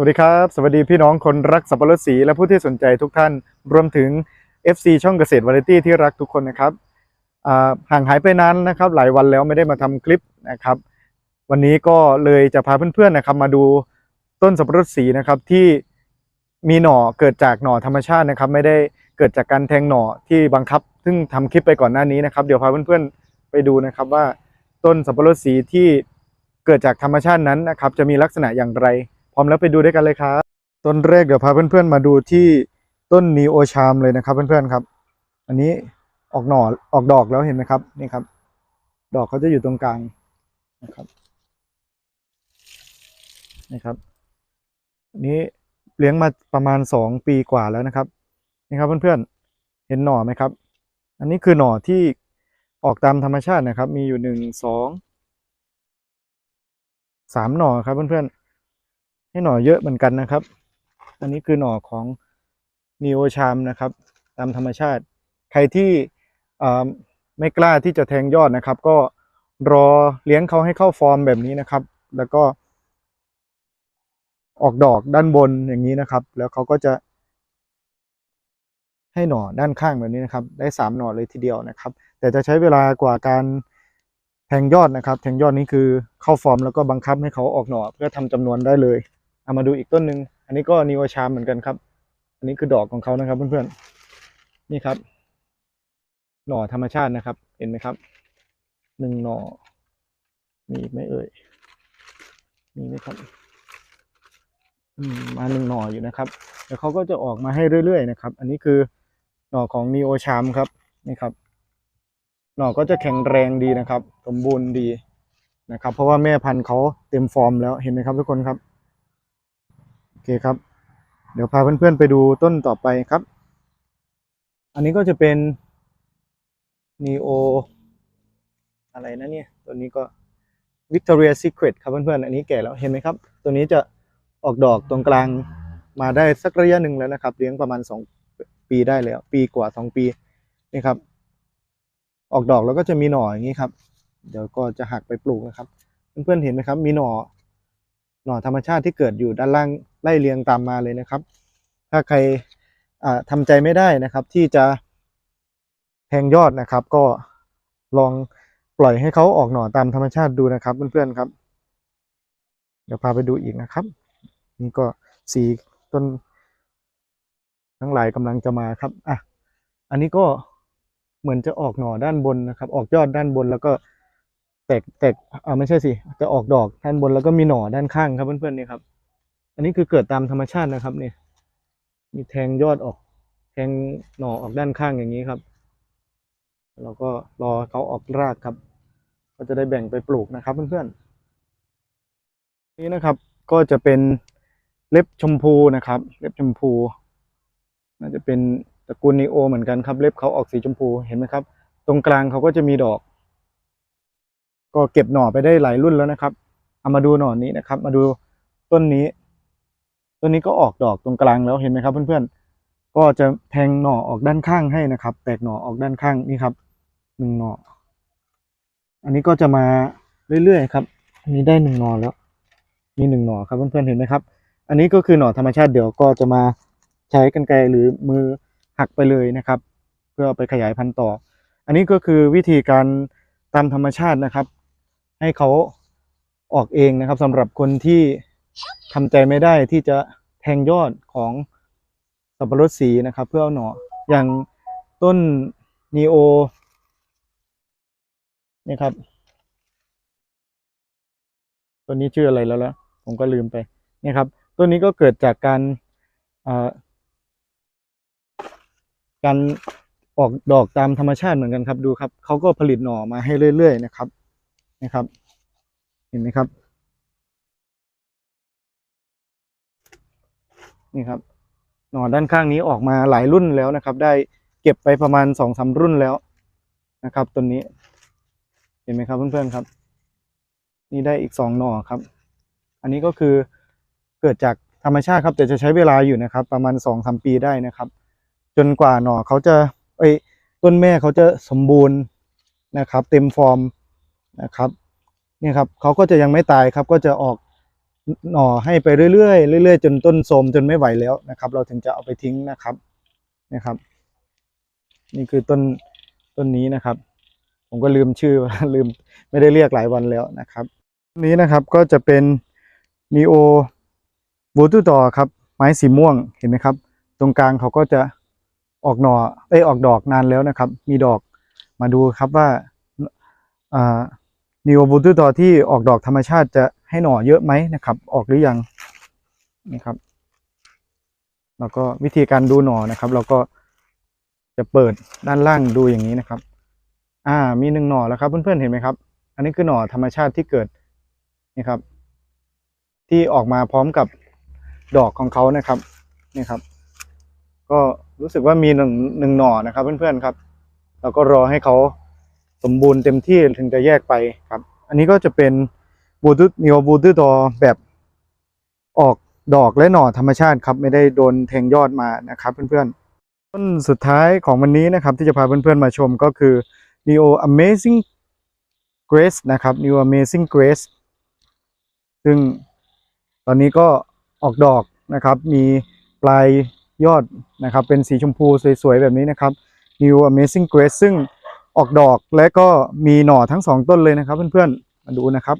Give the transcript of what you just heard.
สวัสดีครับ สวัสดีพี่น้องคนรักสับปะรดสีและผู้ที่สนใจทุกท่าน รวมถึง FC ช่องเกษตรวาไรตี้ที่รักทุกคนนะครับห่างหายไปนานนะครับ หลายวันแล้วไม่ได้มาทำคลิปนะครับ วันนี้ก็เลยจะพาเพื่อนๆนะครับ มาดูต้นสับปะรดสีนะครับที่มีหน่อเกิดจากหน่อธรรมชาตินะครับ ไม่ได้เกิดจากการแทงหน่อที่บังคับ ซึ่งทำคลิปไปก่อนหน้านี้นะครับ เดี๋ยวพาเพื่อนๆไปดูนะครับว่าต้นสับปะรดสีที่เกิดจากธรรมชาตินั้นนะครับ จะมีลักษณะอย่างไร ร้อมแล้วไปดูด้วยกันเลยครับ ต้นแรกเดี๋ยวพาเพื่อนๆมาดูที่ต้นนีโอชามเลยนะครับ เพื่อนๆครับ อันนี้ออกหน่อออกดอกแล้วเห็นไหมครับ นี่ครับ ดอกเขาจะอยู่ตรงกลางนะครับนี่ครับนนี้เลี้ยงมาประมาณสองปีกว่าแล้วนะครับ นี่ครับเพื่อนๆ เห็นหน่อไหมครับ อันนี้คือหน่อที่ออกตามธรรมชาตินะครับ มีอยู่หนึ่งสองสามหน่อครับเพื่อนๆ ให้หน่อเยอะเหมือนกันนะครับ อันนี้คือหน่อของนีโอชามนะครับ ตามธรรมชาติ ใครที่ไม่กล้าที่จะแทงยอดนะครับ ก็รอเลี้ยงเขาให้เข้าฟอร์มแบบนี้นะครับ แล้วก็ออกดอกด้านบนอย่างนี้นะครับ แล้วเขาก็จะ ให้หน่อด้านข้างแบบนี้นะครับ ได้สามหน่อเลยทีเดียวนะครับ แต่จะใช้เวลากว่าการแทงยอดนะครับ แทงยอดนี้คือเข้าฟอร์มแล้วก็บังคับให้เขาออกหน่อเพื่อทำจำนวนได้เลย เอามาดูอีกต้นหนึ่งอันนี้ก็นิวชามเหมือนกันครับ อันนี้คือดอกของเขานะครับเพื่อนๆนี่ครับ หน่อธรรมชาตินะครับ เห็นไหมครับหนึ่งหน่อมีไหมเอ่ยมีไหมครับอืมมาหนึ่งหน่ออยู่นะครับแล้วเขาก็จะออกมาให้เรื่อยๆนะครับ อันนี้คือหน่อของนีโอชามครับนี่ครับ หน่อก็จะแข็งแรงดีนะครับ สมบูรณ์ดีนะครับ เพราะว่าแม่พันธุ์เขาเต็มฟอร์มแล้วเห็นไหมครับทุกคนครับ เคครับ เดี๋ยวพาเพื่อนๆไปดูต้นต่อไปครับ อันนี้ก็จะเป็น neo ออะไรนะเนี่ย ตัวนี้ก็ Victoria Secret ครับเพื่อนๆ อันนี้แก่แล้วเห็นไหมครับ ตัวนี้จะออกดอกตรงกลางมาได้สักระยะหนึ่งแล้วนะครับ เลี้ยงประมาณสองปีได้แล้ว ปีกว่าสองปีนี่ครับ ออกดอกแล้วก็จะมีหน่ออย่างนี้ครับ เดี๋ยวก็จะหักไปปลูกนะครับ เพื่อนๆเห็นไหมครับ มีหน่อ หน่อธรรมชาติที่เกิดอยู่ด้านล่างไล่เรียงตามมาเลยนะครับ ถ้าใครอ่าทำใจไม่ได้นะครับ ที่จะแทงยอดนะครับ ก็ลองปล่อยให้เขาออกหน่อตามธรรมชาติดูนะครับเพื่อนๆครับ เดี๋ยวพาไปดูอีกนะครับ นี่ก็สีต้น ทั้งหลายกำลังจะมาครับอะอันนี้ก็เหมือนจะออกหน่อด้านบนนะครับ ออกยอดด้านบนแล้วก็ แตกแตกอ่าไม่ใช่สิจะออกดอกด้านบนแล้วก็มีหน่อด้านข้างครับเพื่อนๆนี่ครับ อันนี้คือเกิดตามธรรมชาตินะครับเนี่ยมีแทงยอดออก แทงหน่อออกด้านข้างอย่างนี้ครับเราก็รอเขาออกรากครับ ก็จะได้แบ่งไปปลูกนะครับเพื่อนๆนี่นะครับก็จะเป็นเล็บชมพูนะครับ เล็บชมพู น่าจะเป็นตระกูลนีโอเหมือนกันครับ เล็บเขาออกสีชมพูเห็นไหมครับ ตรงกลางเขาก็จะมีดอก ก็เก็บหน่อไปได้หลายรุ่นแล้วนะครับ เอามาดูหน่อนี้นะครับ มาดูต้นนี้ ต้นนี้ก็ออกดอกตรงกลางแล้วเห็นไหมครับ เพื่อนๆ ก็จะแทงหน่อออกด้านข้างให้นะครับ แตกหน่อออกด้านข้างนี่ครับหนึ่งหน่อ อันนี้ก็จะมาเรื่อยๆครับ อันนี้ได้หนึ่งหน่อแล้ว มีหนึ่งหน่อครับเพื่อนๆเห็นไหมครับ อันนี้ก็คือหน่อธรรมชาติเดี๋ยวก็จะมาใช้กันไกรหรือมือหักไปเลยนะครับ เพื่อไปขยายพันธุ์ต่อ อันนี้ก็คือวิธีการตามธรรมชาตินะครับ ให้เขาออกเองนะครับสำหรับคนที่ทำใจไม่ได้ที่จะแทงยอดของสับปะรดสีนะครับ เพื่อเอาหน่ออย่างต้นนีโอนี่ครับตัวนี้ชื่ออะไรแล้วล่ะผมก็ลืมไปนี่ครับต้นนี้ก็เกิดจากการการออกดอกตามธรรมชาติเหมือนกันครับดูครับเขาก็ผลิตหน่อมาให้เรื่อย ๆ นะครับ นะครับ เห็นไหมครับ นี่ครับ หน่อด้านข้างนี้ออกมาหลายรุ่นแล้วนะครับ ได้เก็บไปประมาณสองสามรุ่นแล้วนะครับต้นนี้ เห็นไหมครับเพื่อนๆครับ นี่ได้อีกสองหน่อครับ อันนี้ก็คือเกิดจากธรรมชาติครับแต่จะใช้เวลาอยู่นะครับ ประมาณสองสามปีได้นะครับ จนกว่าหน่อเขาจะเอ้ยต้นแม่เขาจะสมบูรณ์นะครับ เต็มฟอร์ม นะครับเนี่ยครับเขาก็จะยังไม่ตายครับ ก็จะออกหน่อให้ไปเรื่อยๆเรื่อยๆจนต้นโทมจนไม่ไหวแล้วนะครับ เราถึงจะเอาไปทิ้งนะครับนะครับ นี่คือต้นต้นนี้นะครับ ผมก็ลืมชื่อลืมไม่ได้เรียกหลายวันแล้วนะครับต้นนี้นะครับก็จะเป็นนีโอบูตูต่อครับไม้สีม่วงเห็นไหมครับ ตรงกลางเขาก็จะออกหน่อเอ้ออกดอกนานแล้วนะครับ มีดอกมาดูครับว่าอ่า นีโอบูตูต่อที่ออกดอกธรรมชาติจะให้หน่อเยอะไหมนะครับ ออกหรือยังนี่ครับ แล้วก็วิธีการดูหน่อนะครับ เราก็จะเปิดด้านล่างดูอย่างนี้นะครับ อ่า มีหนึ่งหน่อแล้วครับ เพื่อนๆเห็นไหมครับ อันนี้คือหน่อธรรมชาติที่เกิดนี่ครับ ที่ออกมาพร้อมกับดอกของเขานะครับนี่ครับ ก็รู้สึกว่ามีหนึ่งหนึ่งหน่อนะครับ เพื่อนๆครับ เราก็รอให้เขา สมบูรณ์เต็มที่ถึงจะแยกไปครับ อันนี้ก็จะเป็นบูทูนิโอบูทูดอแบบออกดอกและหน่อธรรมชาติครับ ไม่ได้โดนแทงยอดมานะครับ เพื่อนๆ ต้นสุดท้ายของวันนี้นะครับ ที่จะพาเพื่อนๆมาชมก็คือ Neo Amazing Grace นะครับ Neo Amazing Grace ซึ่งตอนนี้ก็ออกดอกนะครับ มีปลายยอดนะครับ เป็นสีชมพูสวยๆ แบบนี้นะครับ New Amazing Grace ซึ่ง ออกดอกและก็มีหน่อทั้งสองต้นเลยนะครับเพื่อนๆมาดูนะครับ